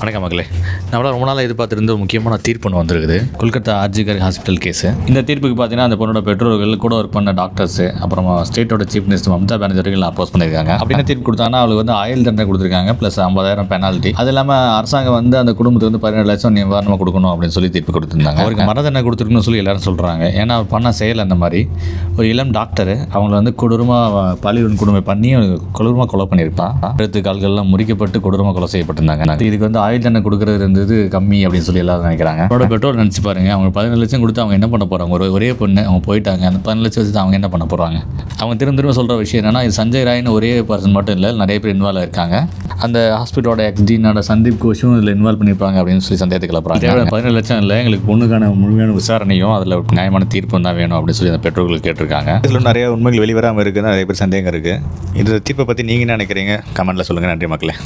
வணக்கம் மக்களே நம்மளால் ரொம்ப நாளாக எதிர்பார்த்திருந்த ஒரு முக்கியமான தீர்ப்பு ஒன்று வந்திருக்குது. கொல்கத்தா ஆர்ஜிகர் ஹாஸ்பிட்டல் கேஸு இந்த தீர்ப்புக்கு பார்த்தீங்கன்னா அந்த பொண்ணோட பெற்றோர்கள் கூட ஒர்க் பண்ண டாக்டர்ஸ் அப்புறம் ஸ்டேட்டோட சீஃப் மினிஸ்டர் மம்தா பானர்ஜி வரைக்கும் அப்போஸ் பண்ணியிருக்காங்க. அப்படின்னு தீர்ப்பு கொடுத்தாங்கன்னா அவளுக்கு வந்து ஆயுள் தண்டனை கொடுத்துருக்காங்க ப்ளஸ் ஐம்பதாயிரம் பெனால்ட்டி அது இல்லாமல் அரசாங்கம் வந்து அந்த குடும்பத்துக்கு வந்து பதினேழு லட்சம் நிவாரணமாக கொடுக்கணும் அப்படின்னு சொல்லி தீர்ப்பு கொடுத்துருந்தாங்க. அவருக்கு மர தண்டனை கொடுத்துருக்குன்னு சொல்லி எல்லாரும் சொல்கிறாங்க ஏன்னா அவர் பண்ண செயல் அந்த மாதிரி. ஒரு இளம் டாக்டர் அவங்கள வந்து கொடூரமாக பாலியல் கொடுமை பண்ணி கொடூரமாக கொலை பண்ணியிருப்பான். கழுத்து கால்கள்லாம் முறிக்கப்பட்டு கொடூரமாக கொலை செய்யப்பட்டிருந்தாங்க. இதுக்கு வந்து ஆயுள் தண்டனை கொடுக்கறது இருந்தது கம்மி அப்படின்னு சொல்லி எல்லாரும் நினைக்கிறாங்க. அவரோட பெட்ரோல் நினச்சி பாருங்க. அவங்க பதினேழு லட்சம் கொடுத்து அவங்க என்ன பண்ண போகிறாங்க ஒரு ஒரே பொண்ணு அவங்க போயிட்டாங்க. அந்த பதினேழு லட்சம் வச்சு அவங்க என்ன பண்ண போகிறாங்க அவங்க திரும்ப திரும்ப சொல்கிற விஷயம் என்னன்னா இது சஞ்சய் ராய்னு ஒரே பர்சன் மட்டும் இல்லை நிறைய பேர் இன்வால்வ் இருக்காங்க. அந்த ஹாஸ்பிட்டலோட எக்ஸ்டீனோட சந்தீப் கோஷும் இதில் இன்வால்வ் பண்ணியிருப்பாங்க அப்படின்னு சொல்லி சந்தேகத்தை கிளப்புறாங்க. பதினேழு லட்சம் இல்லை எங்களுக்கு பொண்ணுக்கான முழுமையான விசாரணையும் அதில் நியாயமான தீர்ப்பும் தான் வேணும் அப்படின்னு சொல்லி அந்த பெற்றோர்கள் கேட்டிருக்காங்க. இதில் நிறைய உண்மைகள் வெளிவராமல் இருக்குன்னு நிறைய பேர் சந்தேகம் இருக்குது இந்த தீர்ப்பை பற்றி நீங்கள் என்ன நினைக்கிறீங்க? கமெண்ட்டில் சொல்லுங்கள் நன்றி மக்களே.